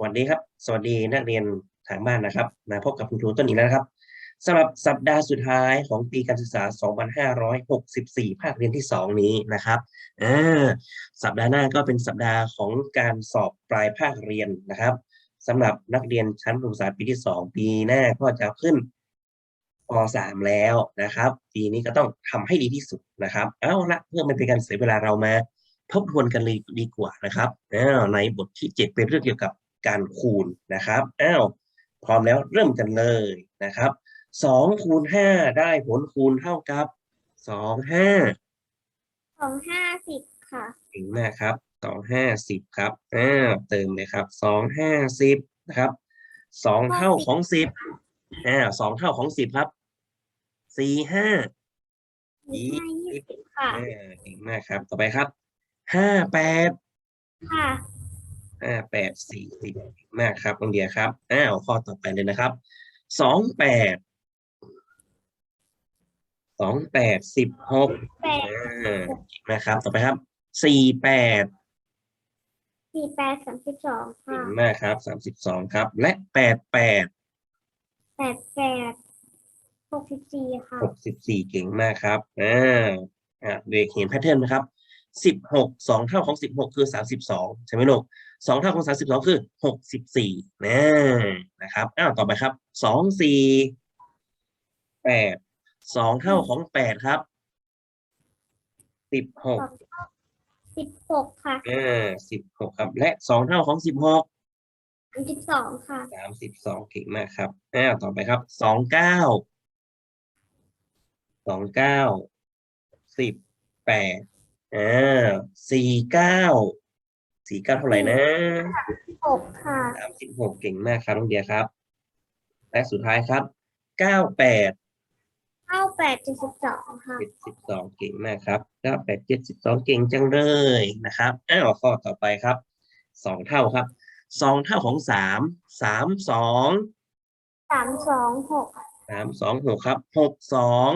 สวัสดีครับ สวัสดีนักเรียนทางบ้านนะครับ มาพบกับคุณครูต้นอีกแล้วนะครับสำหรับสัปดาห์สุดท้ายของปีการศึกษา 2564 ภาคเรียนที่ 2 นี้นะครับอ่าสัปดาห์หน้าก็เป็นสัปดาห์ของการสอบปลายภาคเรียนนะครับสำหรับนักเรียนชั้นประถมศึกษาปีที่ 2 ปีหน้าก็จะขึ้นป .3 แล้วนะครับ ปีนี้ก็ต้องทำให้ดีที่สุดนะครับ เอาละเพื่อไม่เป็นการเสียเวลาเรามาทบทวนกันเลยดีกว่านะครับในบทที่เจ็ดเป็นเรื่องเกี่ยวกับ การคูณนะครับ อ้าว พร้อมแล้วเริ่มกันเลยนะครับสองคูณห้าได้ผลคูณเท่ากับสองห้าสองห้าสิบค่ะถึงมากครับสองห้าสิบครับ อ้าวเติมเลยครับสองห้าสิบนะครับสองเท่าของสิบอ้าวสองเท่าของสิบครับสี่ห้ามีห้ายี่สิบค่ะอ่าเก่งมากครับ ต่อไปครับห้าแปดค่ะ ห้าแปดสี่สิบมากครับน้องเดียครับอ้าวข้อต่อไปเลยนะครับสองแปดสองแปดสิบหกแปดอ่านะครับ ต่อไปครับสี่แปดสี่แปดสามสิบสองเก่ค่ะงมากครับสามสิบสองครับ และแปดแปดแปดแปดหกสิบสี่ค่ะหกสิบสี่เก่งมากครับอ่าอ่าเด็กเห็นแพทเทิร์นไหมครับสิบหกสองเท่าของสิบหกคือสามสิบสองใช่ไหมลูก สองเท่าของสามสิบสองคือหกสิบสี่นะนะครับอ้าวต่อไปครับสองสี่แปดสองเท่าของแปดครับสิบหกสิบหกค่ะอ่าสิบหกครับ และสองเท่าของสิบหกสามสิบสองค่ะสามสิบสองเก่งมากครับอ้าวต่อไปครับสองเก้าสองเก้าสิบแปดอ่าสี่เก้า สี่เก้าเท่าไหร่นะหกค่ะสามสิบหกเก่งมากครับน้องเดียครับ และสุดท้ายครับเก้าแปดเก้าแปดเจ็ดสิบสองค่ะเจ็ดสิบสองเก่งมากครับเก้าแปดเจ็ดสิบสองเก่งจังเลยนะครับอ้าวข้อต่อไปครับสองเท่าครับสองเท่าของสามสามสองสามสองหกสามสองหกครับหกสอง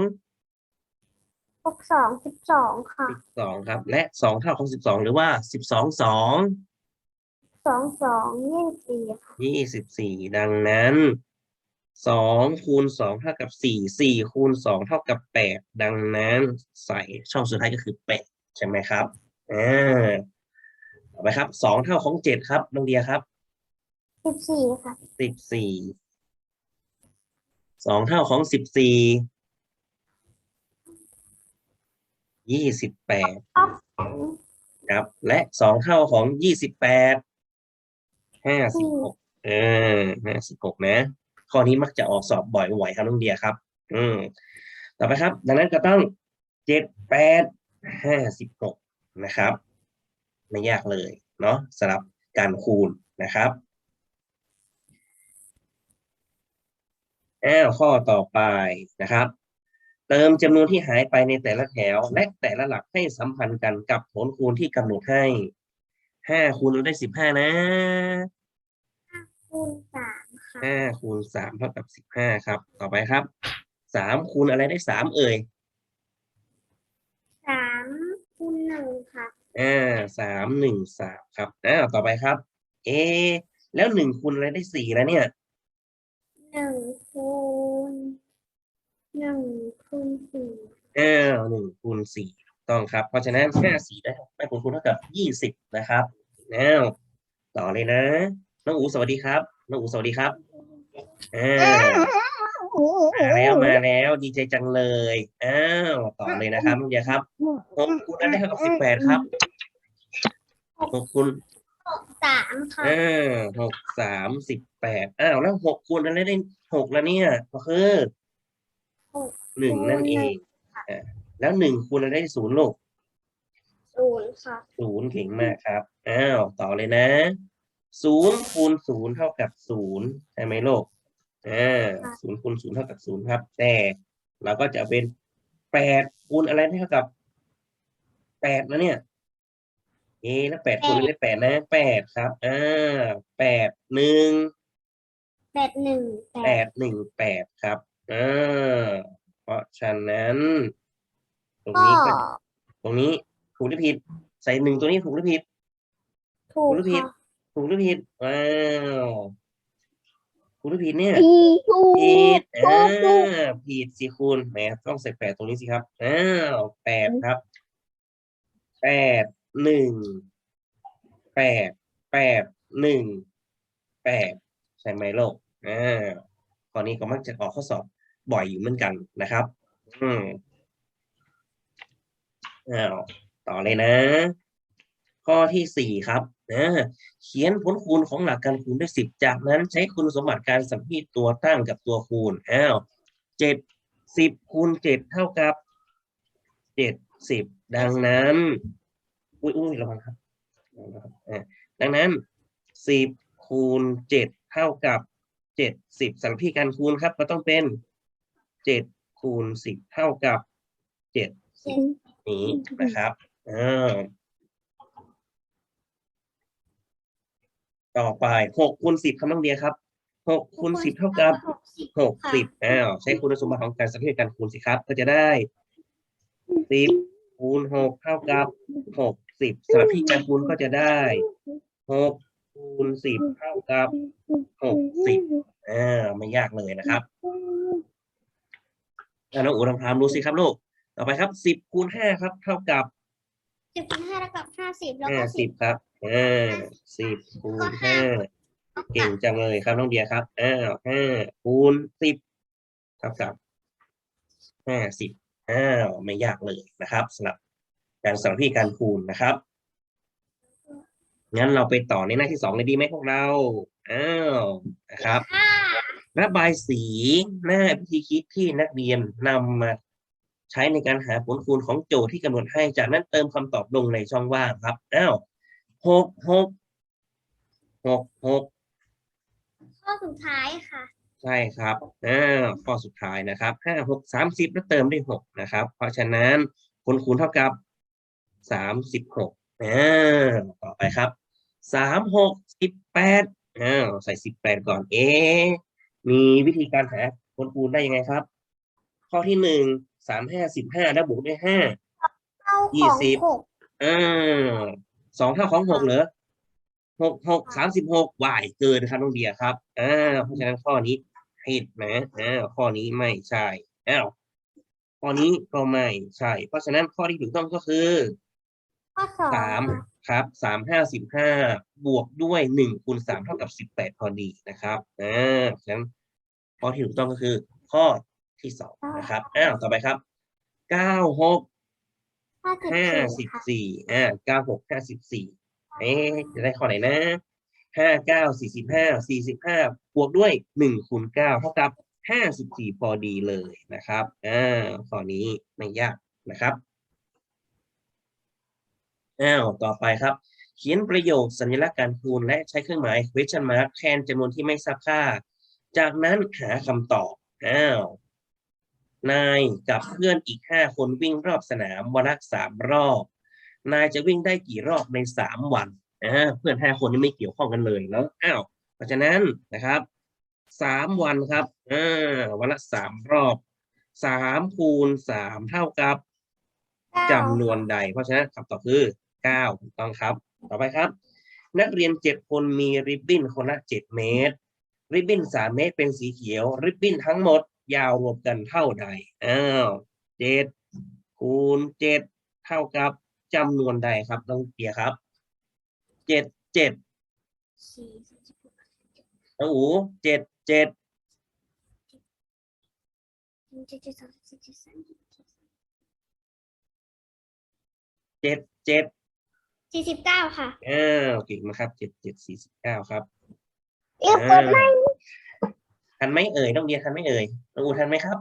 หกสองสิบสองค่ะสิบสองครับ และสองเท่าของสิบสองหรือว่าสิบสองสองสองสองยี่สิบสี่ค่ะยี่สิบสี่ดังนั้นสองคูณสองเท่ากับสี่สี่คูณสองเท่ากับแปดดังนั้นใส่ช่องสุดท้ายก็คือแปดใช่ไหมครับอ่าต่อไปครับสองเท่าของเจ็ดครับน้องเดียครับสิบสี่ค่ะสิบสี่สองเท่าของสิบสี่ ยี่สิบแปดครับ และสองเท่าของยี่สิบแปดห้าสิบหกเออห้าสิบหกนะ ข้อนี้มักจะออกสอบบ่อยไหวครับน้องเดียครับ อืมต่อไปครับ ดังนั้นก็ต้องเจ็ดแปดห้าสิบหกนะครับ ไม่ยากเลยเนาะสำหรับการคูณนะครับอ้าวข้อต่อไปนะครับ เติมจำนวนที่หายไปในแต่ละแถว และแต่ละหลักให้สัมพันธ์กันกับผลคูณที่กำหนดให้ห้าคูณเราได้สิบห้านะคูณสามค่ะห้าคูณสามเท่ากับสิบห้าครับ ต่อไปครับสามคูณอะไรได้สามเอ่ยสามคูณหนึ่งค่ะอ่าสามหนึ่งสามครับอ้าวต่อไปครับ เอะแล้วหนึ่งคูณอะไรได้สี่แล้วเนี่ยหนึ่งคูณ หนึ่งคูณสี่อ้าวหนึ่งคูณสี่ถูกต้องครับ เพราะฉะนั้นห้าสี่ได้ได้ผลคูณเท่ากับยี่สิบนะครับอ้าวต่อเลยนะ น้องอูสวัสดีครับ น้องอูสวัสดีครับอ่ามาแล้วมาแล้วดีใจจังเลยอ้าวต่อเลยนะครับน้องเดียครับหกคูณอะไรได้เท่ากับสิบแปดครับหกคูณสามค่ะอ่าหกสามสิบแปดอ้าวแล้วหกคูณอะไรได้หกแล้วเนี่ยก็คือ หนึ่งนั่นเองอ่าแล้วหนึ่งคูณอะไรได้ศูนย์ลูกศูนย์ค่ะศูนย์เก่งมากครับ อ้าว ต่อเลยนะศูนย์คูณศูนย์เท่ากับศูนย์ใช่ไหมลูกอ่าศูนย์คูณศูนย์เท่ากับศูนย์ครับ แต่เราก็จะเอาเป็นแปดคูณอะไรได้เท่ากับแปดนะเนี่ย เอะแล้วแปดคูณอะไรได้แปดนะแปดครับ อ่าแปดหนึ่งแปดหนึ่งแปแปดดหนึ่งแปดครับ อ่าเพราะฉะนั้น ตรงก็นี้ก็ตรงนี้ถูกหรือผิด ใส่หนึ่งตัวนี้ถูกหรือผิด ถูกหรือผิด ค่ะถูกหรือผิดว้าวถูกหรือผิดเนี่ยพีทูผิดถูอ่ากถูกผิดสิคุณแหมต้องใส่แปดตรงนี้สิครับอ้าวแปดครับ แปดหนึ่ง แปด แปดหนึ่ง แปด ใช่ไหมโลกอ่าข้อนี้ก็มักจะออกข้อสอบ บ่อยอยู่เหมือนกันนะครับ อืมอ้าวต่อเลยนะ ข้อที่สี่ครับนะเขียนผลคูณของหลักการคูณด้วยสิบจากนั้นใช้คุณสมบัติการสัมพันธ์ตัวตั้งกับตัวคูณอ้าวเจ็ดสิบคูณเจ็ดเท่ากับเจ็ดสิบดังนั้น อุ้ยอุ้ยระวังครับระวังนะครับดังนั้นสิบคูณเจ็ดเท่ากับเจ็ดสิบสัมพันธ์การคูณครับ ก็ต้องเป็น เจ็ดคูณสิบเท่ากับเจ็ดสิบนี้นะครับอ่าต่อไปหกคูณสิบคำน้องเดียครับหกคูณสิบเท่ากับหกสิบหกสิบอ้าวใช้คุณสมบัติของการสังเกตการคูณสิครับ ก็จะได้สิบคูณหกเท่ากับหกสิบสำหรับที่การคูณก็จะได้หกคูณสิบเท่ากับหกสิบอ่าไม่ยากเลยนะครับอ่า น้องอูลองทำดูสิครับลูก ต่อไปครับสิบคูณห้าครับ เท่ากับสิบคูณห้าเท่ากับห้าสิบแล้วห้าก็สิสิบบครับอ่าสิบคูณห้าเก่งจังเลยครับน้องเดียครับอ้าวห้าคูณสิบเท่ากับห้าสิบอ้าวไม่ยากเลยนะครับสำหรับการสอนที่การคูณนะครับงั้นเราไปต่อในหน้าที่สองเลยดีไหมพวกเราอ้าวนะครับ ห้า ระบายสีหน้าวิธีคิดที่นักเรียนนำมาใช้ในการหาผลคูณของโจทย์ที่กำหนดให้ จากนั้นเติมคำตอบลงในช่องว่างครับ อ้าวหกหกหกหกข้อสุดท้ายค่ะ ใช่ครับอ่าข้อสุดท้ายนะครับห้าหกสามสิบแล้วเติมด้วยหกนะครับ เพราะฉะนั้นผลคูณเท่ากับสามสิบหกอ่าต่อไปครับสามหกสิบแปดอ้าวใส่สิบแปดก่อนเอ๊ะ มีวิธีการหาผลคูณได้ยังไงครับ ข้อที่หนึ่งสามห้าสิบห้าแล้วบวกด้วยห้าเท่ายี่ของสิบหกอ่าสองเท่าของหกเหรอหกหกสามสิบหกวายเกินครับน้องเดียครับอ่าเพราะฉะนั้นข้อนี้ผิดนะอ่าข้อนี้ไม่ใช่อ้าวข้อนี้ก็ไม่ใช่ เพราะฉะนั้นข้อที่ถูกต้องก็คือข้อสองสาม ค่ะครับสามห้าสิบห้าบวกด้วยหนึ่งคูณสามเท่ากับสิบแปดพอดีนะครับอ่าเพราะฉะนั้นข้อที่ถูกต้องก็คือ ข้อที่สองนะครับอ้าวต่อไปครับเก้าหกข้อสิบห้าสี่สิบค่ะสี่อ่าเก้าหกห้าสิบสี่เอ๊ะจะได้ข้อไหนนะห้าเก้าสี่สิบห้าสี่สิบห้าบวกด้วยหนึ่งคูณเก้าเท่ากับห้าสิบสี่พอดีเลยนะครับอ่าข้อนี้ไม่ยากนะครับ อ้าวต่อไปครับ เขียนประโยคสัญลักษณ์การคูณ และใช้เครื่องหมาย question mark แทนจำนวนที่ไม่ทราบค่า จากนั้นหาคำตอบอ้าวนายกับเพื่อนอีกห้าคนวิ่งรอบสนามวันละสามรอบ นายจะวิ่งได้กี่รอบในสามวันอ่าเพื่อนห้าคนนี้ไม่เกี่ยวข้องกันเลยเนาะอ้าวเพราะฉะนั้นนะครับสามวันครับอ่าวันละสามรอบสามคูณสามเท่ากับจำนวนใด เพราะฉะนั้นคำตอบคือ เก้าถูกต้องครับ ต่อไปครับ นักเรียนเจ็ดคนมีริบบิ้นคนละเจ็ดเมตร ริบบิ้นสามเมตรเป็นสีเขียว ริบบิ้นทั้งหมดยาวรวมกันเท่าใด อ้าวเจ็ดคูณเจ็ดเท่ากับจำนวนใดครับต้องเกียครับ เจ็ดเจ็ดสี่สิบหกน้องอูเจ็ดเจ็ดเจ็ดเจ็ด สองสิบเจ็ดสามสิบเจ็ดเจ็ดเจ็ดสี่สิบเก้าค่ะอ้าวเก่งมากครับเจ็ดเจ็ดสี่สิบเก้าครับเรียกกดไม่ทันไหมเอ่ยน้องเดียทันไหมเอ่ยน้องอูทันไหมครับ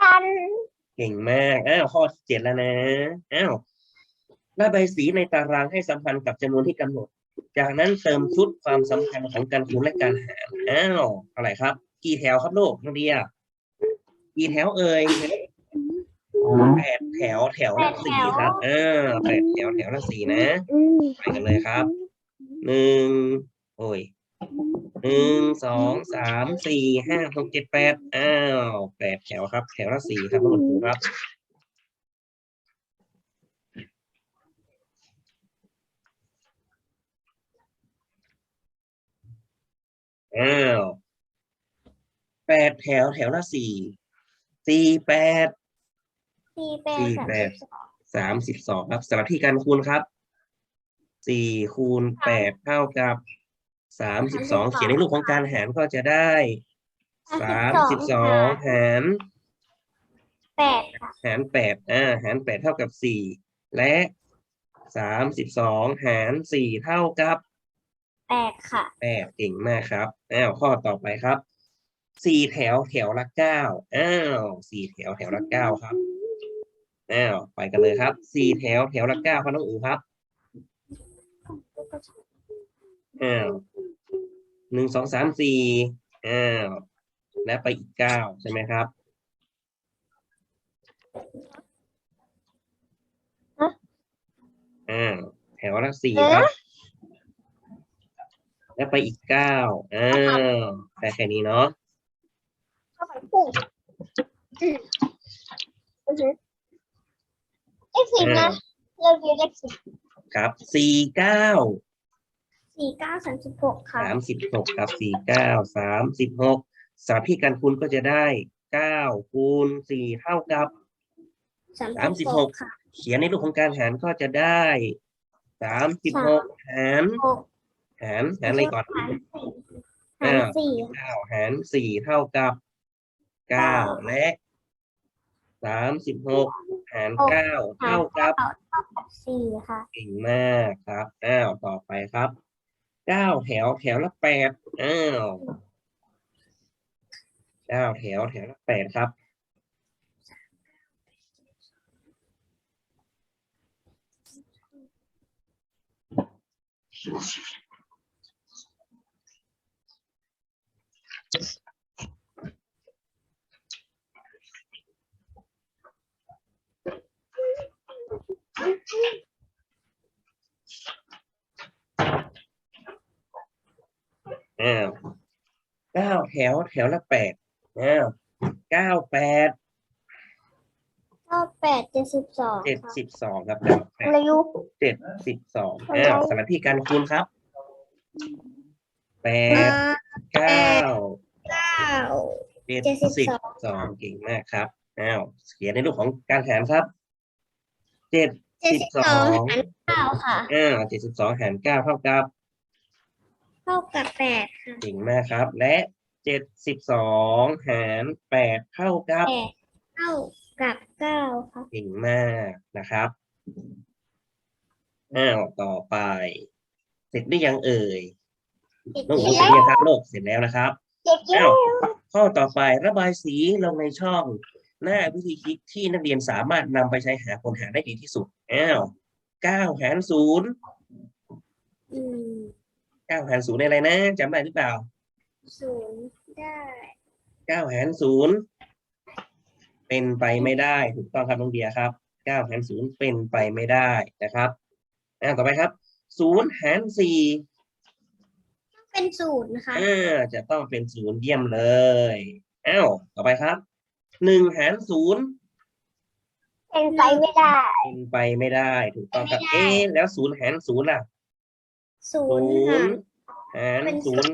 ทันเก่งมากอ้าวข้อที่เจ็ดแล้วนะอ้าวระบายสีในตารางให้สัมพันธ์กับจำนวนที่กำหนด จากนั้นเติมชุดความสัมพันธ์ของการคูณและการหารอ้าวเท่าไหร่ครับ กี่แถวครับลูกน้องเดียกี่แถวเอ่ย แปดแถวแถวละสี่ครับเออแปดแถวแถวละสี่นะอืมไปกันเลยครับหนึ่งโอ้ยหนึ่งสองสามสี่ห้าหกเจ็ดแปดอ้าวแปดแถวครับ แถวละสี่ครับทั้งหมดถูกครับอ้าวแปดแถวแถวละสี่สี่แปด สี่แปดสี่สามแปดสิบสองสามสิบสองครับสำหรับที่การคูณครับสี่คูณแปดเท่ากับสามสิบสองเขียนในรูปของการหารก็จะได้สามสิบสองหารแปดค่ะหารแปดอ่าหารแปดเท่ากับสี่และสามสิบสองหารสี่เท่ากับแปดค่ะแปดเก่งมากครับอ้าวข้อต่อไปครับสี่แถวแถวละเก้าอ้าวสี่แถวแถวละเก้าครับ อ้าวไปกันเลยครับสี่แถวแถวละเก้าครับน้องอูครับอ้าวหนึ่งสองสามสี่อ้าวและไปอีกเก้าใช่ไหมครับฮะอ้าวแถวละสี่ครับและไปอีกเก้าอ้าวแต่แค่นี้เนาะ สิบนะเราเรียนเลขสิบครับสี่เก้าสี่เก้าสามสิบหกค่ะสามสิบหกกับสี่เก้าสามสิบหกสามพี่การคูณก็จะได้เก้าคูณสี่เท่ากับสามสามสิสิบบหหกกค่ะเขียนในรูปของการหารก็จะได้สามสิบหกหารหกหารหารอะไรก่อนหารสี่หารสี่เก้าหารสี่เท่ากับเก้าและสามสิบหก หารเก้าหารเท่ากับเก้าเท่ากับสี่ค่ะเก่งมากครับอ้าวต่อไปครับเก้าแถวแถวละแปดอ้าวเก้าแถวแถวละแปดครับ อ้าวเก้าแถวแถวละแปดอ้าวเก้าแปดเก้าแปดเจ็ดสิบสองเจ็ดค่ะสิบสองครับเก้าแปดเร็วเจ็ดสิบสองอ้าวสำหรับพี่การคูณครับแปดเก้าเก้าเจ็ดเจ็ดสิบสิบสองสองเก่งมากครับอ้าวเขียนในรูปของการหารครับเจ็ดเจ็ดสิบสองหารเก้าค่ะอ้าวเจ็ดสิบสองหารเก้าเท่ากับเท่ากับแปดค่ะเก่งมากครับ และเจ็ดสิบสองหารแปดเท่ากับ แปดเท่ากับเก้าค่ะเก่งมากนะครับ อ้าวต่อไป เสร็จหรือยังเอ่ยติดน้องอูแล้เสร็จหรือวยังครับโลกเสร็จแล้วนะครับ เจ็ดแล้อ้าววข้อต่อไประบายสีลงในช่อง หน้าวิธีคิดที่นักเรียนสามารถนำไปใช้หาผลหารได้ดีที่สุด อ้าวเก้าหารศูนย์อืม เก้าหารศูนย์อะไรนะจำได้หรือเปล่าศูนย์ได้เก้าหารศูนย์เป็นไปไม่ได้ถูกต้องครับน้องเดียครับเก้าหารศูนย์เป็นไปไม่ได้นะครับอ่าต่อไปครับศูนย์หารสี่เป็นศูนย์นะคะอ่าจะต้องเป็นศูนย์เยี่ยมเลยอ้าวต่อไปครับหนึ่งหารศูนย์เป็นไปไม่ได้ เป็นไปไม่ได้ ถูกต้องครับไม่ได้เอ๊ะแล้วศูนย์หารศูนย์ล่ะ ศูศูนย์นค่ะย์หารเป็นศูนย์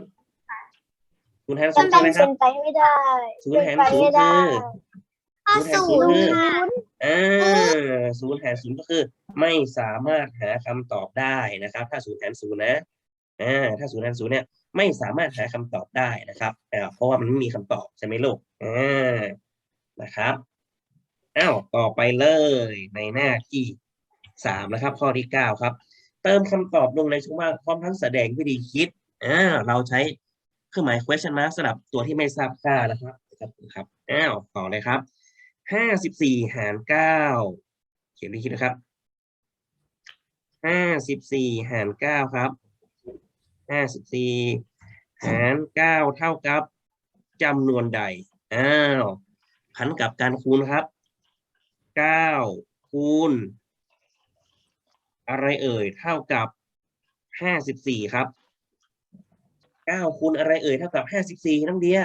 ศูนย์หารศูมันย์เป็ใช่นไหมครับไปไม่ได้ ศูนย์หารศูนย์คือถ้าศูศูนนย์ย์หารศูนย์ค่ะ อ่าศูนย์หารศูนย์ก็คือ ไม่สามารถหาคำตอบได้นะครับ ถ้าศูนย์หารศูนย์นะอ่าถ้าศูนย์หารศูนย์เนี่ยไม่สามารถหาคำตอบได้นะครับอ่าเพราะว่ามันไม่มีคำตอบใช่ไหมลูกอ่านะครับอ้าวต่อไปเลยในหน้าที่สามนะครับ ข้อที่เก้าครับ เติมคำตอบลงในช่องว่างพร้อมทั้งแสดงวิธีคิดอ่าเราใช้เครื่องหมาย question mark สำหรับตัวที่ไม่ทราบค่านะครับครับครับอ้าวต่อเลยครับห้าสิบสี่หารเก้าเขียนวิธีคิดนะครับห้าสิบสี่หารเก้าครับห้าสิบสี่หารเก้าเท่ากับจำนวนใดอ้าวผันกับการคูณครับเก้าคูณ อะไรเอ่ยเท่ากับห้าสิบสี่ครับเก้าคูณอะไรเอ่ยเท่ากับห้าสิบสี่น้องเดีย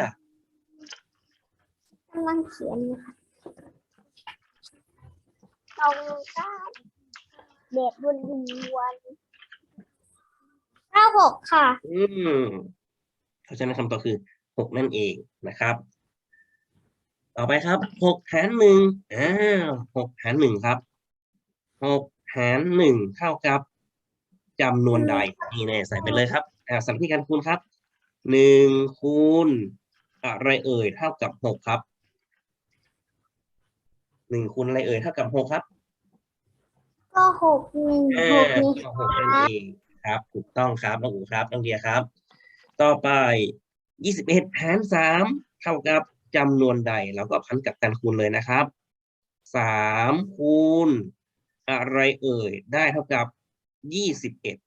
กำลังเขียนอยู่ค่ะตรงเก้าเด็กวนวนเก้าหกค่ะ อืมเพราะฉะนั้นคำตอบคือหกนั่นเองนะครับ ต่อไปครับหกหารหนึ่งอ่าหกหารหนึ่งครับหก หารหนึ่งเท่ากับจำนวนใดนี่แน่ใส่ไปเลยครับอ่าสำหรับที่การคูณครับหนึ่งคูณอะไรเอ่ยเท่ากับหกครับหนึ่งคูณอะไรเอ่ยเท่ากับหกครับก็หกหนึ่งอ่าหกนี่ข้อหกนั่นเองครับ ถูกต้องครับน้องอูครับน้องเดียครับ ต่อไปยี่สิบเอ็ดหารสามเท่ากับจำนวนใดเราก็พันกับการคูณเลยนะครับสามคูณ อะไรเอ่ย ได้เท่ากับยี่สิบเอ็ด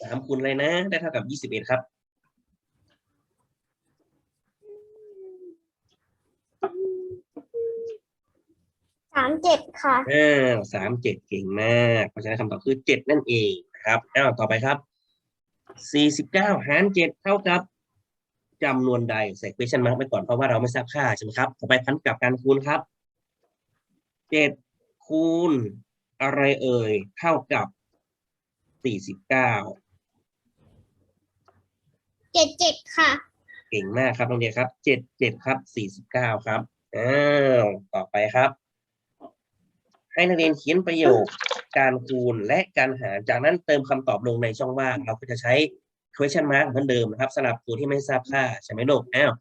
สามคูณอะไรนะ ได้เท่ากับยี่สิบเอ็ดครับสามเจ็ดค่ะอ่าสามเจ็ดเก่งมาก เพราะฉะนั้นคำตอบคือเจ็ดนั่นเองนะครับอ้าวต่อไปครับสี่สิบเก้าหารเจ็ดเท่ากับ จำนวนใดใส่ question mark ไปก่อนเพราะว่าเราไม่ทราบค่าใช่ไหมครับต่อไปพันกลับการคูณครับเจ็ดคูณอะไรเอ่ยเท่ากับสี่สิบเก้าเจ็ดเจ็ดค่ะ เก่งมากครับน้องเดียครับเจ็ดเจ็ดครับสี่สิบเก้าครับอ้าวต่อไปครับ ให้นักเรียนเขียนประโยคการคูณและการหารจากนั้นเติมคำตอบลงในช่องว่าง เราก็จะใช้ question mark เหมือนเดิมนะครับสำหรับตัวที่ไม่ทราบค่าใช่ไหมลูกอ้าว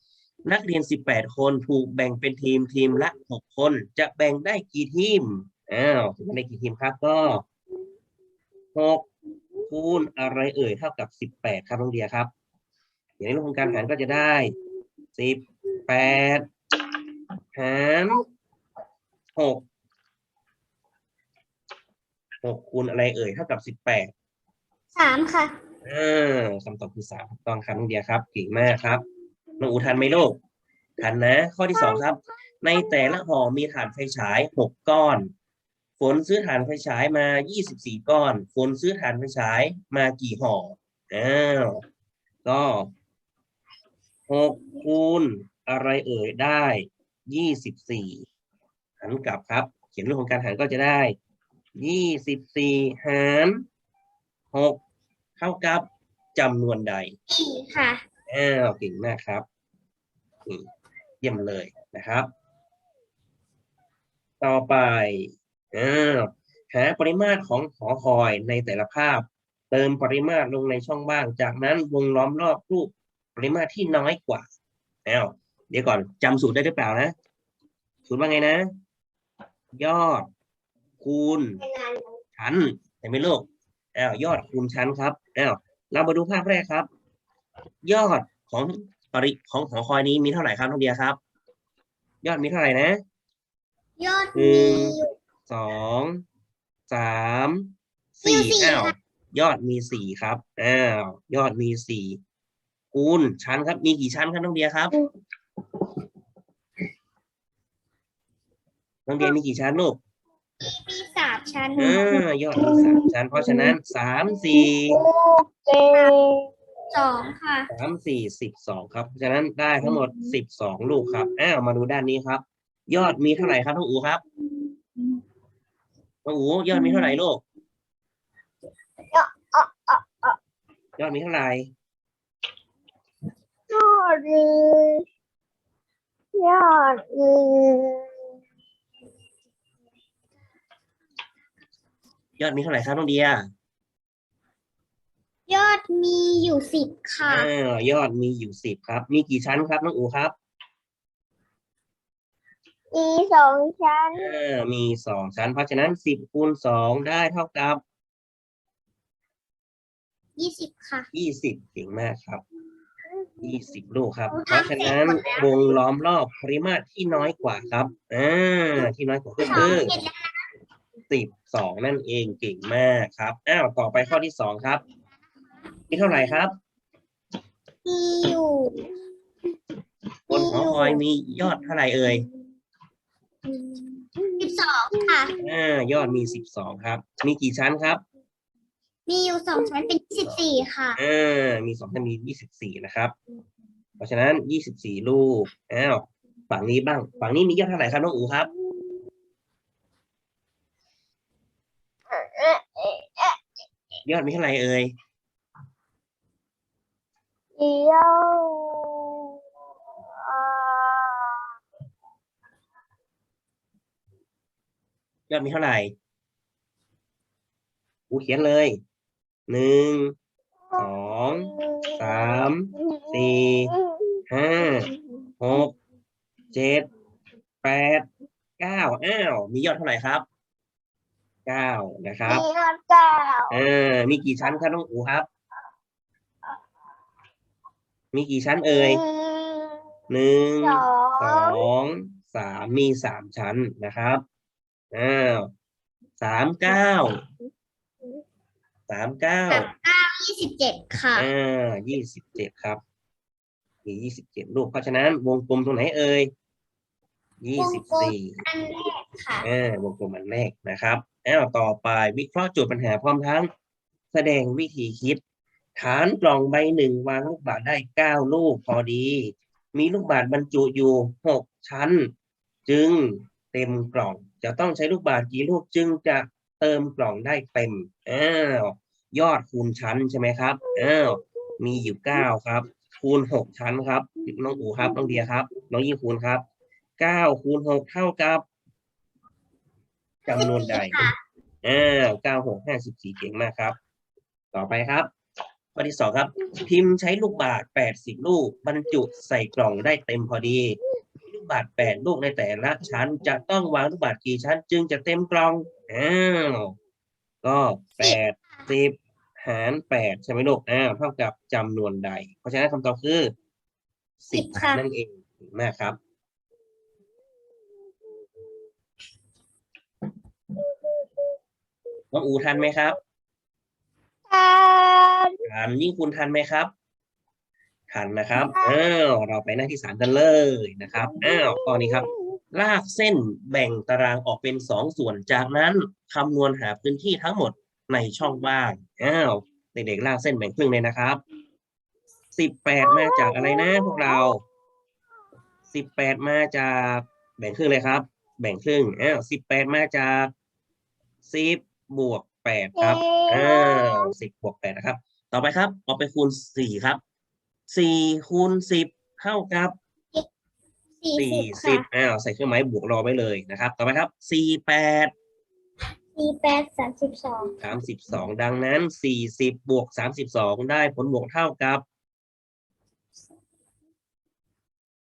นักเรียน 18 คนถูกแบ่งเป็นทีมทีมละ 6 คน จะแบ่งได้กี่ทีมอ้าวแบ่งได้กี่ทีมครับก็6คูณอะไรเอ่ยเท่ากับ 18 ครับน้องเดียครับ อย่างนี้เรื่องของการหารก็จะได้ 18 หาร6 6คูณอะไรเอ่ยเท่ากับ18สามค่ะ อ่าคำตอบคือสามถูกต้องครับน้องเดียครับเก่งมากครับน้องอูทันไหมลูกทันนะ ข้อที่สองครับ ในแต่ละห่อมีถ่านไฟฉายหกก้อน ฝนซื้อถ่านไฟฉายมายี่สิบสี่ก้อน ฝนซื้อถ่านไฟฉายมากี่ห่ออ้าวก็หกคูณอะไรเอ่ยได้ยี่สิบสี่หันกลับครับ เขียนเรื่องของการหารก็จะได้ยี่สิบสี่หารหก เท่ากับจำนวนใดสี่ค่ะอ้าวเก่งมากครับนี่เยี่ยมเลยนะครับ ต่อไปอ้าวหาปริมาตรของหอคอยในแต่ละภาพ เติมปริมาตรลงในช่องว่าง จากนั้นวงล้อมรอบรูปปริมาตรที่น้อยกว่าอ้าวเดี๋ยวก่อนจำสูตรได้หรือเปล่านะ สูตรว่าไงนะ ยอดคูณชั้นเห็นไหมลูกอ้าวยอดคูณชั้นครับ อ้าวเรามาดูภาพแรกครับ ยอดของปริของหอคอยนี้มีเท่าไหร่ครับน้องเดียครับ ยอดมีเท่าไหร่นะยอดหนึ่มีงอยู่ สองสามมีสี่อยู่สี่อ้าวค่ะ ยอดมีสี่ครับอ้าวยอดมีสี่คูณชั้นครับ มีกี่ชั้นครับน้องเดียครับน้องเดียมีกี่ชั้นลูกมีสาม ชั้นอ่ายอดมีสามชั้น เพราะฉะนั้นสามสี่เจ็ดสองค่ะสามสี่สิบสองครับเพราะฉะนั้นได้ทั้งหมดสิบสองลูกครับอ้าวมาดูด้านนี้ครับ ยอดมีเท่าไหร่ครับน้องอูครับน้องอูยอดมีเท่าไหร่ลูกยอดมีเท่าไหร่ยอดมียอดมี ยอดมีเท่าไหร่ครับน้องเดียยอดมีอยู่สิบค่ะ อ่ายอดมีอยู่สิบครับ มีกี่ชั้นครับน้องอูครับมีสองชั้น อ่ามีสองชั้น เพราะฉะนั้นสิบคูณสองได้เท่ากับยี่สิบค่ะ ยี่สิบเก่งมากครับยี่สิบลูกครับโอ้เพราะฉะนั้นทำเสร็จหมดแล้ววงล้อมรอบปริมาตรที่น้อยกว่าครับอ่าที่น้อยกว่าก็สองคือ เสร็จแล้ว สิบสองนั่นเองเก่งมากครับอ้าวต่อไปข้อที่สองครับ มีเท่าไหร่ครับมีอยู่บนหอคอยมียอดเท่าไหร่เอ่ยสิบสองค่ะ อ่ายอดมีสิบสองครับ มีกี่ชั้นครับ มีอยู่สองชั้นเป็นยี่สิบสี่ค่ะ อ่า มีสองชั้นมียี่สิบสี่นะครับ เพราะฉะนั้นยี่สิบสี่ลูก อ้าว ฝั่งนี้บ้าง ฝั่งนี้มียอดเท่าไหร่ครับน้องอูครับ ยยอดมีเท่าไหร่เอ่ยเดียวอ่ายอดมีเท่าไหร่อูเขียนเลยหนึ่งสองสามสี่ห้าหกเจ็ดแปดเก้าอ้าว มียอดเท่าไหร่ครับ เก้านะครับมียอดเก้าเออมีกี่ชั้นครับน้องอูครับ มีกี่ชั้นเอ่ยหนึ่งสอสองงสามมีสามชั้นนะครับอ้าวสามเก้าสามเก้ายี่สิบเจ็ดค่ะอ่ายี่สิบเจ็ดครับ มียี่สิบเจ็ดลูกเพราะฉะนั้น วงกลมตรงไหนเอ่ยยี่สิบสี่อันแรกค่ะอ่าวงกลมอันแรกนะครับ อ้าวต่อไปวิเคราะห์โจทย์ปัญหาพร้อมทั้ง แสดงวิธีคิด ฐานกล่องใบหนึ่งวางลูกบาศได้เก้าลูกพอดี มีลูกบาศบรรจุอยู่หกชั้น จึงเต็มกล่อง จะต้องใช้ลูกบาศก์กี่ลูกจึงจะเติมกล่องได้เต็มอ้าวยอดคูณชั้นใช่ไหมครับอ้าวมีอยู่เก้าครับ คูณหกชั้นครับน้องอูครับน้องเดียครับ น้องยิ่งคูณครับเก้าคูณหกเท่ากับ จำนวนใดอ่าเก้าหกห้าสิบสี่เก่งมากครับ ต่อไปครับข้อที่สองครับ พิมพ์ใช้ลูกบาศก์แปดสิบลูก บรรจุใส่กล่องได้เต็มพอดี ลูกบาศก์แปดลูกในแต่ละชั้น จะต้องวางลูกบาศก์กี่ชั้น จึงจะเต็มกล่องอ้าวก็แปดสิบหารแปดใช่ไหมลูกอ้าวเท่ากับจำนวนใด เพราะฉะนั้นคำตอบคือสิบ10ค่ะนั่นเองเก่งมากครับ น้องอูทันไหมครับอ่าทันยิ่งคุณทันไหมครับ ทันนะครับอ้าวเราไปหน้าที่สามกันเลยนะครับอ้าวข้อนี้ครับ ลากเส้นแบ่งตารางออกเป็นสองส่วนจากนั้นคำนวณหาพื้นที่ทั้งหมดในช่องว่างอ้าวเด็กๆลากเส้นแบ่งครึ่งเลยนะครับสิบแปดมาจากอะไรนะพวกเราสิบแปดมาจากแบ่งครึ่งเลยครับ แบ่งครึ่งอ้าวสิบแปดมาจากสิบ บวกแปดครับอ้าวสิบบวกแปดนะครับ ต่อไปครับเอาไปคูณสี่ครับสี่คูณสิบเท่ากับสี่สี่สิสิบบอ้าวใส่เครื่องหมายบวกรอไว้เลยนะครับ ต่อไปครับสี่แปดสี่แปดสามสิบสองสามสิบสองดังนั้นสี่สิบบวกสามสิบสองได้ผลบวกเท่ากับ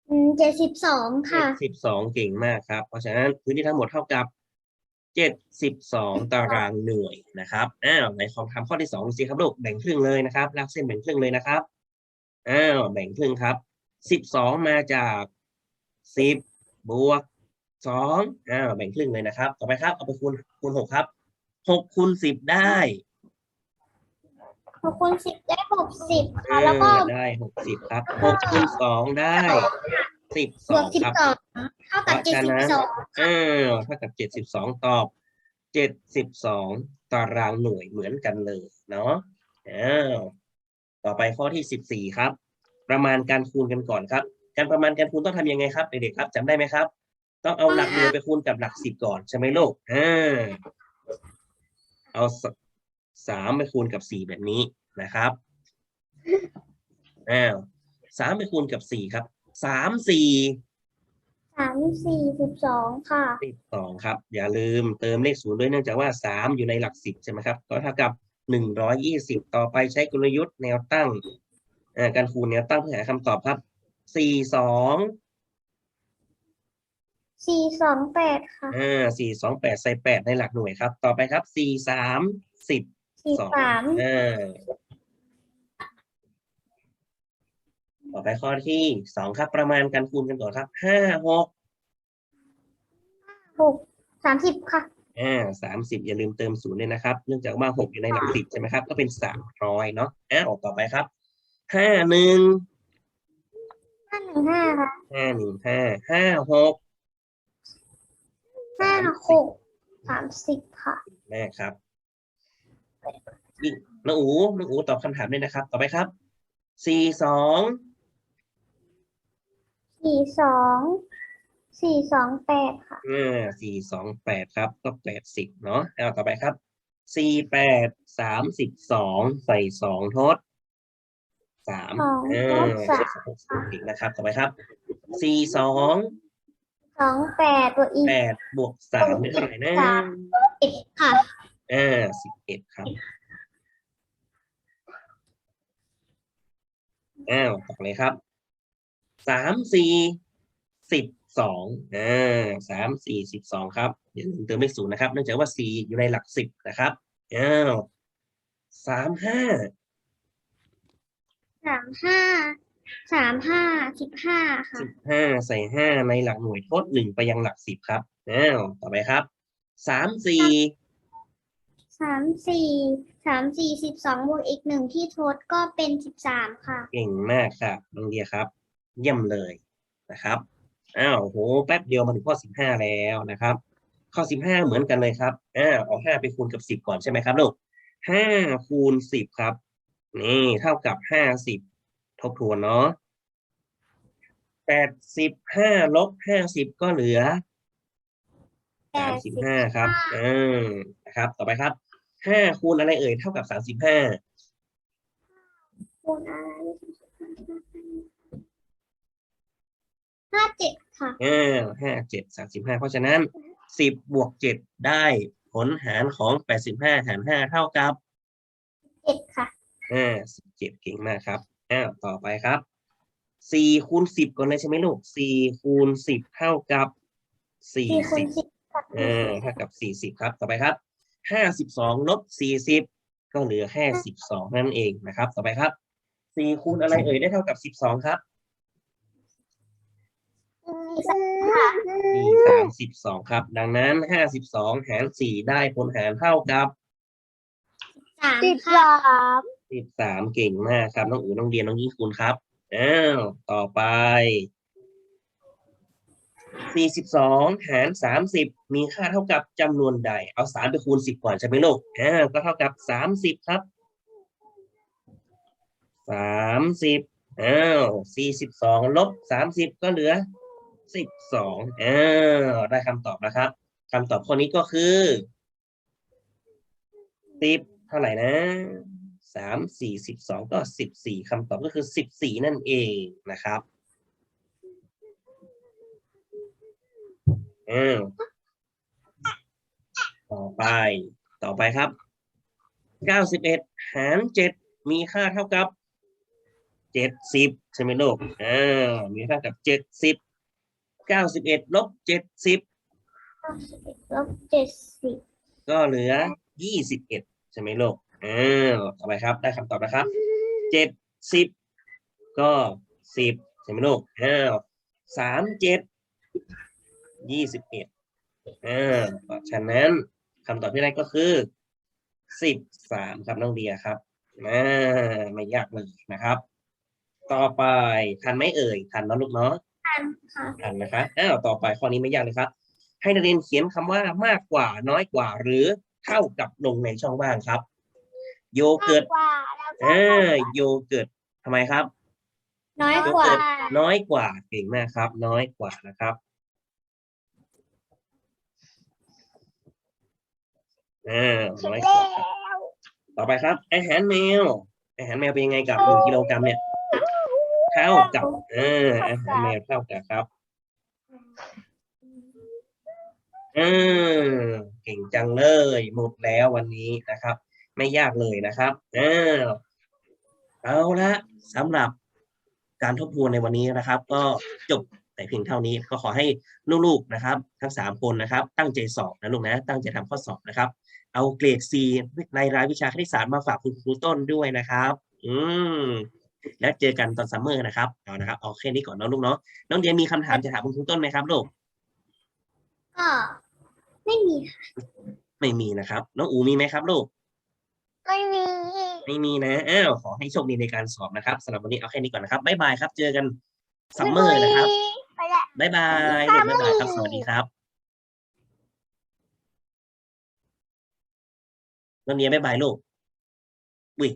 อืมเจ็ดสิบสองค่ะสิบสองเก่งมากครับ เพราะฉะนั้นพื้นที่ทั้งหมดเท่ากับ เจ็ดสิบสองตารางหน่วยนะครับอ้าวในคอมทำข้อที่สองสิครับลูกแบ่งครึ่งเลยนะครับลากเส้นแบ่งครึ่งเลยนะครับอ้าวแบ่งครึ่งครับสิบสองมาจากสิบบวกสองอ้าวแบ่งครึ่งเลยนะครับ ต่อไปครับเอาไปคูณคูณหกครับหกคูณสิบได้ขอบคุณสิบได้หกสิบเอค่ะแล้วก็อได้หกสิบครับหกคูณสองได้สิบสบอวกงสิบครับสอง เท่ากับเพเจ็ดราะสิฉะบนั้นสองอ้าวเท่ากับเจ็ดสิบสองตอบเจ็ดสิบสองตารางหน่วยเหมือนกันเลยเนาะอ้าวต่อไปข้อที่สิบสี่ครับ ประมาณการคูณกันก่อนครับ การประมาณการคูณต้องทำยังไงครับเด็กๆครับจำได้ไหมครับ ต้องเอาหลักหน่วยไปคูณกับหลักสิบก่อนใช่ไหมลูกอ่าเอาสสามไปคูณกับสี่แบบนี้นะครับอ้าวสามไปคูณกับสี่ครับสามสี่ สามสี่สิบสองค่ะสิบสองครับ อย่าลืมเติมเลขศูนย์ด้วยเนื่องจากว่าสามอยู่ในหลักสิบใช่ไหมครับ ก็เท่ากับหนึ่งร้อยยี่สิบต่อไปใช้กลยุทธ์แนวตั้งอ่าการคูณแนวตั้งเพื่อหาคำตอบครับสี่สองสี่สองแปดค่ะอ่าสี่สองแปดใส่แปดในหลักหน่วยครับ ต่อไปครับสี่สามสิบสี่สองสามอ่า ต่อไปข้อที่สองครับประมาณการคูณกันก่อนครับห้าหกหกสามสิบค่ะอ่าสามสิบอย่าลืมเติมศูนย์ด้วยนะครับ เนื่องจากว่าหกอยู่ในหลักสิบใช่ไหมครับ ก็เป็นสามร้อยเนาะอ้าวต่อไปครับห้าหนึ่งห้าหนึ่งห้าค่ะห้าหนึ่งห้าห้าหกห้าหกสามสิบค่ะแม่ครับนี่น้องอูน้องอูตอบคำถามด้วยนะครับ ต่อไปครับสี่สอง สี่สองสี่สองแปดค่ะอ่าสี่สองแปดครับ ก็แปดสิบเนาะอ้าวต่อไปครับสี่แปดสามสิบสองใส่สองทดสามสองเอทอดสามอีกนะครับ ต่อไปครับสี่สองสองแปดตัวอีกแปดบวกสามเป็นเท่าไหร่นะสามสิบค่ะอ่าสิบเอ็ดครับอ้าวต่อเลยครับ สามสี่สิบสองอ่าสามสี่สิบสองครับอย่าลืมเติมเลขศูนย์นะครับเนื่องจากว่าสี่อยู่ในหลักสิบนะครับอ้าวสามห้าสามห้าสามห้าสิบห้าค่ะสิบห้าใส่ห้าในหลักหน่วยทดหนึ่งไปยังหลักสิบครับอ้าวต่อไปครับสามสี่สามสี่สามสี่สิบสองบวกอีกหนึ่งที่ทดก็เป็นสิบสามค่ะ เก่งมากครับน้องเดียครับ เยี่ยมเลยนะครับอ้าวโหแป๊บเดียวมาถึงข้อสิบห้าแล้วนะครับ ข้อสิบห้าเหมือนกันเลยครับอ้าวเอาห้าไปคูณกับสิบก่อนใช่ไหมครับลูกห้าคูณสิบครับ นี่เท่ากับห้าสิบทบทวนเนาะแปดสิบห้าลบห้าสิบก็เหลือแปสามดสิสิบบห้าครับอ่านะครับ ต่อไปครับห้าคูณอะไรเอ่ยเท่ากับสามสิบห้าคูณอะไร ห้าเจ็ดค่ะอ่าห้าเจ็ดสามสิบห้าเพราะฉะนั้นสิบบวกเจ็ดได้ผลหารของแปดสิบห้าหารห้าเท่ากับเจ็ดค่ะอ่าสิบเจ็ดเก่งมากครับอ้าวต่อไปครับสี่คูณสิบก่อนเลยใช่ไหมลูกสี่คูณสิบเท่ากับสี่สี่คูสิณบสิบกับอ่าเท่ากับสี่สิบครับ ต่อไปครับห้าสิบสองลบสี่สิบก็เหลือแค่สิบสองนั่นเองนะครับ ต่อไปครับสี่คูณอะไรเอ่ยได้เท่ากับสิบสองครับสาม ค่ะมีสามสิบสองครับ ดังนั้นห้าสิบสองหารสี่ได้ผลหารเท่ากับสามสิบค่ะสามสิบสามเก่งมากครับ น้องอู๋น้องเดียนน้องยิ่งคุณครับอ้าวต่อไปสี่สิบสองหารสามสิบมีค่าเท่ากับจำนวนใด เอาสามไปคูณสิบก่อนใช่ไหมลูกอ้าวก็เท่ากับสามสิบครับสามสิบอ้าวสี่สิบสองลบสามสิบก็เหลือ สิบสองอ้าได้คำตอบนะครับคำตอบข้อนี้ก็คือสิบเท่าไหร่นะสามสี่สิบสองก็สิบสี่คำตอบก็คือสิบสี่นั่นเองนะครับอ้าวต่อไป ต่อไปครับเก้าสิบเอ็ดหารเจ็ดมีค่าเท่ากับเจ็ดสิบใช่ไหมลูกอ่ามีค่ากับเจ็ดสิบ เก้าสิบเอ็ดลบเจ็ดสิบลบเจ็ดสิบก็เหลือยี่สิบเอ็ดใช่ไหมลูกอ่าต่อไปครับ ได้คำตอบนะครับเจ็ดสิบก็สิบใช่ไหมลูกอ้าวสามเจ็ดยี่สิบเอ็ดอ่าเพราะฉะนั้นคำตอบที่ได้ก็คือสิบสามครับน้องเดียครับอ่าไม่ยากเลยนะครับ ต่อไปทันไหมเอ่ยทันเนอะลูกเนาะ ค่ะทันนะคะอ้าวต่อไปข้อนี้ไม่ยากเลยครับ ให้นักเรียนเขียนคำว่ามากกว่าน้อยกว่า หรือเท่ากับลงในช่องว่างครับ โยเกิร์ตกว่าแล้วก็อ่าโยเกิร์ตทำไมครับ น้อยกว่า น้อยกว่าเก่งมากครับ น้อยกว่านะครับอ่าน้อยกว่าครับต่อไปครับ อาหารแมว อาหารแมวเป็นยังไงกับหนึ่งกิโลกรัมเนี่ย เท่ากับเอออาหารแมวเท่ากับครับเออเก่งจังเลย หมดแล้ววันนี้นะครับ ไม่ยากเลยนะครับเออเอาละสำหรับการทบทวนในวันนี้นะครับ ก็จบแต่เพียงเท่านี้ก็ขอให้ลูกๆนะครับ ทั้งสามคนนะครับ ตั้งใจสอบนะลูกนะ ตั้งใจทำข้อสอบนะครับ เอาเกรด C ในรายวิชาคณิตศาสตร์มาฝากคุณครูต้นด้วยนะครับ อืม แล้วเจอกันตอนซัมเมอร์นะครับเอานะครับเอาแค่นี้ก่อนเนาะลูกเนาะน้องเดียมีคำถามจะถามคุณครูต้นไหมครับลูกก็ไม่มีค่ะไม่มีนะครับน้องอูมีไหมครับลูกไม่มีไม่มีนะอ้าวขอให้โชคดีในการสอบนะครับสำหรับวันนี้เอาแค่นี้ก่อนนะครับบ๊ายบายครับ เจอกันซัมเมอร์นะครับไปละ บ๊ายบายลูกบ๊ายบายครับสวัสดีครับน้องเดียบ๊ายบายลูกอุ้ย